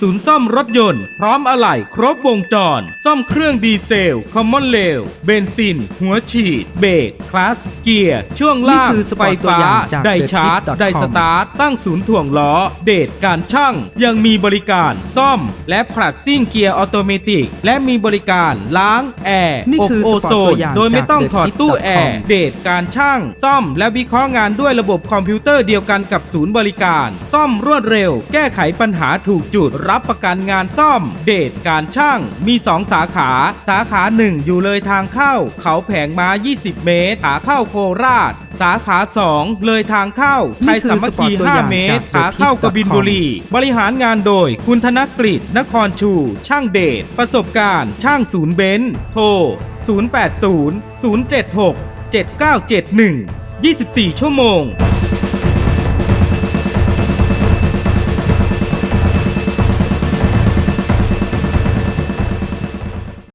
ศูนย์ซ่อมรถยนต์ พร้อมอะไหล่ครบวงจร ซ่อมเครื่องดีเซล คอมมอนเลวเบนซิน หัวฉีด เบรกคลัสเกียร์ ช่วงล่างนี่คือสปไฟอร์ตตัวฟ้าอย่างจากไดชาร์จ TheTip.com ไดสตาร์ท ตั้งศูนย์ถ่วงล้อ เดทการช่าง ยังมีบริการซ่อม และผลัดซิ่งเกียร์ออโตเมติก และมีบริการล้างแอร์นี่อบคือโอสปอร์ตโซตัวนอย่างโดยไม่จากต้องถอดตู้ TheTip.com แอร์เดทการช่าง ซ่อม และวิเคราะห์งานด้วยระบบคอมพิวเตอร์เดียวกันกับศูนย์บริการ ซ่อมรวดเร็ว แก้ไขปัญหาถูกจุดรับประกันงานซ่อม เดทการช่างมี 2 สาขา สาขา 1 อยู่เลยทางเข้า เขาแผงม้า 20 เมตร ขาเข้าโคราช สาขา 2 เลยทางเข้าไทยสามัคคีนี่คือสปอร์ตตัวอย่าง5เมตรจากขาเข้ากบินบุรี บริหารงานโดย คุณธนกฤษนครชู ช่างเดชประสบการณ์ช่างศูนย์เบนซ์โทร 080 076 7971 24 ชั่วโมง